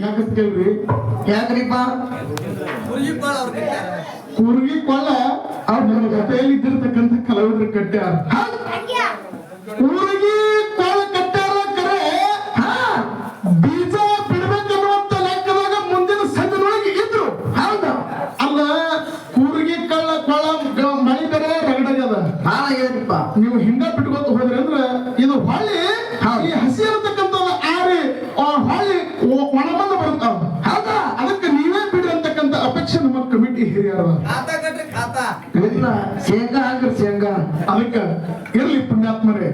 ಯಾಕಂತ ಕೇಳ್ರಿ ಯಾಕ್ರಿಪ್ಪ? ಕುರುಗಿ ಕೊಲ್ಲ ಅವ್ರ ನಮ್ಮ ಜೊತೆಯಲ್ಲಿ ಇದ್ದಿರ್ತಕ್ಕಂಥ ಕಲಾವಿದ್ರ ಕಟ್ಟ್ಯಾರ ಕುರುಗಿ ಕೊಲ್ಲ ಕಟ್ಟ್ಯಾರ ಕರೆ ಹಾ? ಬೀಜ ಬಿಡ್ಬೇಕನ್ನುವಂತ ಲೆಕ್ಕದಾಗ ಮುಂದಿನ ಸಂದಿನೊಳಗೆ ಇದ್ರು. ಹೌದ? ಅಲ್ಲ ಕುರುಗಿ ಕಳ್ಳ ಕೊಳ ಮಳಿ ಬೇರೆ ರಗಡಗದ. ಹೇಳಿಪ್ಪ ನೀವು ಹಿಂಗ ಖಾತಾ ಕಟ್ರಿ ಖಾತಾ. ಇಲ್ಲ ಶೇಂಗಾ ಹಾಕ್ರಿ ಶೇಂಗಾ. ಅದಕ್ಕೆ ಇರ್ಲಿ ಪುಣ್ಯಾತ್ಮರೇ.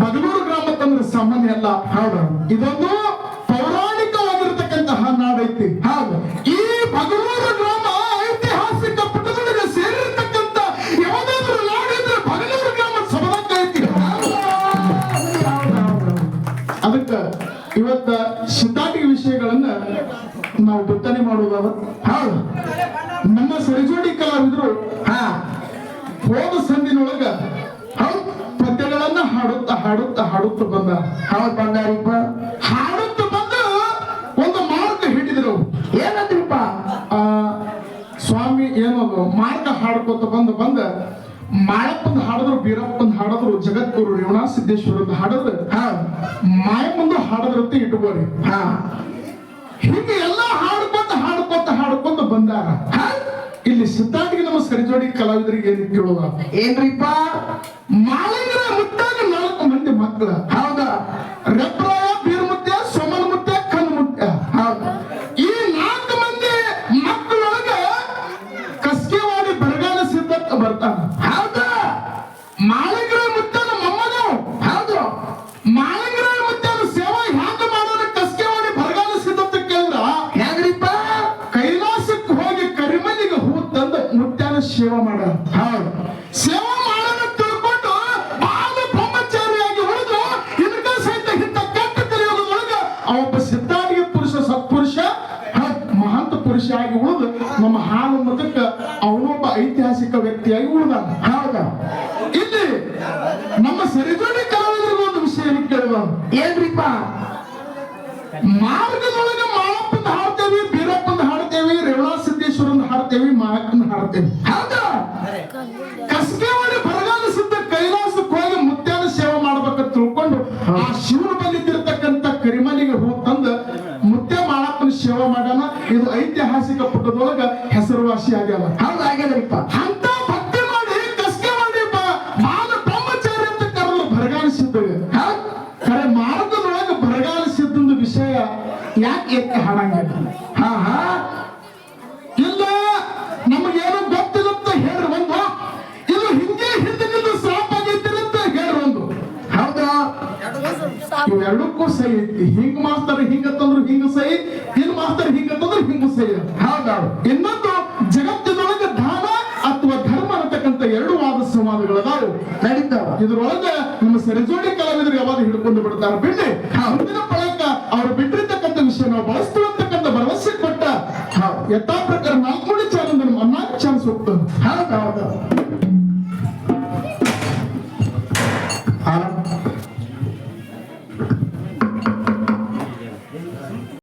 ಬದಲೂರು ಗ್ರಾಮ ತಂದ್ರೆ ಸಾಮಾನ್ಯ ಅಲ್ಲ ಹೌದು ಇದೊಂದು ಪೌರಾಣಿಕವಾಗಿರ್ತಕ್ಕಂತಹ ನಾಡೈತಿ ಹೌದು ಈ ಬದಲೂರು ಗ್ರಾಮ ಐತಿಹಾಸಿಕ ಪುಟದೊಳಗೆ ಸೇರಿರ್ತಕ್ಕಂಥ ಯಾವುದಾದ್ರೂ ನಾಡಿದ್ರೆ ಬದಲೂರು ಗ್ರಾಮ ಸಮದಕ್ಕ ಐತಿ. ಅದಕ್ಕ ಇವತ್ತ ಸಿದ್ಧಾಟಿಕೆ ವಿಷಯಗಳನ್ನ ನಾವು ಬಿತ್ತನೆ ಮಾಡುವುದಾದ ಹೌದು ನಮ್ಮ ಸರಿಜೋಡಿ ಕಲಾವಿದರು ಹಾ ಹೋದ ಸಂದಿನೊಳಗ ಹೌದ್ ಪದ್ಯಗಳನ್ನ ಹಾಡುತ್ತಾ ಹಾಡುತ್ತಾ ಬಂದ. ಹೌದ್ ಬಂಗಾರಿಪ್ಪ ಹಾಡುತ್ತ ಬಂದು ಒಂದು ಮಾರ್ಗ ಹಿಡಿದ್ರು. ಏನಂದ್ರಿಪ್ಪ? ಆ, ಸ್ವಾಮಿ ಏನದು ಮಾರ್ಗ ಹಾಡ್ಕೊತ ಬಂದು ಬಂದ ಮಾಯಪ್ಪಂದು ಹಾಡಿದ್ರು, ಬೀರಪ್ಪಂದು ಹಾಡಿದ್ರು, ಜಗದ್ಗುರು ರೇವಣ ಸಿದ್ದೇಶ್ವರದ ಹಾಡಿದ್ರು. ಹಾ, ಮಾಯಮ್ಮಂದು ಹಾಡದ್ರಂತೆ ಇಟ್ಕೋರಿ. ಹಾ, ಹಿಂಗೆ ಎಲ್ಲ ಹಾಡ್ಕೊತ ಹಾಡ್ಕೊತ ಹಾಡ್ಕೊತ ಬಂದಾರ? ಇಲ್ಲಿ ಸಿದ್ಧಾಂತಿಗೆ ನಮ್ಮ ಸರಿಜೋಡಿ ಕಲಾವಿದರಿಗೆ ಏನ್ ಕೇಳೋದ? ಏನ್ರಿಪ್ಪ? ನಾಲ್ಕು ಮಂದಿ ಸಿದ್ಧಾಂತಿಗೆ ಪುರುಷ ಸತ್ಪುರುಷ ಮಹಂತ ಪುರುಷ ಆಗಿ ಉಳಿದು ನಮ್ಮ ಹಾಲು ಮತಕ್ಕ ಅವನೊಬ್ಬ ಐತಿಹಾಸಿಕ ವ್ಯಕ್ತಿಯಾಗಿ ಉಳಿದ ಹಾಗ. ಇಲ್ಲಿ ನಮ್ಮ ಸರಿಜೋಡಿ ಕಲಾವಿದರಿಗೆ ಒಂದು ವಿಷಯ ಕೇಳುವ ಏನ್ರಿಪ್ಪ? ಮಾರ್ಗದೊಳಗೆ ಮಾಳಪ್ಪಂದ ಹಾಡ್ತೇವಿ, ಬೀರಪ್ಪಂದ ಹಾಡ್ತೇವಿ, ರೇವಣಾ ಸಿದ್ದೇಶ್ವರಂದ ಹಾಡ್ತೇವಿ, ಮಾಯಕ್ಕಂದ ಹಾಡ್ತೇವಿ. ಹೌದಾ ಪುಟದೊಳಗ ಹೆಸರುವಾಸಿ ಆಗ್ಯಾವ. ಹೌದು ಆಗ್ಯದ್ರಿಪ್ಪ ಅಂತ ಭಕ್ತಿ ಮಾಡಿ ಕಷ್ಟ ಮಾಡಿಪ್ಪ ಮಾನ ಬ್ರಹ್ಮಚಾರಿ ಅಂತ ಕರೆದು ಬರಗಾಲಿಸಿದ್ದೇವೆ ಕರೆ ಮಾರ್ಗದೊಳಗ ಬರಗಾಲಿಸಿದ್ದೊಂದು ವಿಷಯ ಯಾಕೆ ಎತ್ತಿ ಹಾ ಹಾ. ಇವೆರಡಕ್ಕೂ ಸೈ ಐತಿ. ಹಿಂಗ್ ಹಿಂಗ ಹಿಂಗತ್ತಂದ್ರು ಹಿಂಗ ಸೈ ಹಿಂಗ್ ಹಿಂಗ ತಂದ್ರು ಹಿಂಗ ಸೈ ಹೌದೌದು ಇನ್ನೊಂದು ಜಗತ್ತಿನೊಳಗೆ ದಾನ ಅಥವಾ ಧರ್ಮ ಅನ್ನತಕ್ಕಂಥ ಎರಡು ವಾದ ಸಂವಾದಗಳದಾವು. ನಡೀತಾವ. ಇದ್ರೊಳಗ ನಮ್ಮ ಸರಿಜೋಡಿ ಕಲಾವಿದರು ಯಾವಾಗ ಹಿಡ್ಕೊಂಡು ಬಿಡ್ತಾರ ಬಿಡ್ಲಿ ಮುಂದಿನ ಪಳಕ ಅವ್ರು ಬಿಟ್ಟಿರ್ತಕ್ಕಂಥ ವಿಷಯ ನಾವು ಬಳಸ್ತೀವಿ ಅಂತಕ್ಕಂಥ ಭರವಸೆ ಕೊಟ್ಟ ಯಥಾ ಪ್ರಕಾರ ನಾಲ್ಕು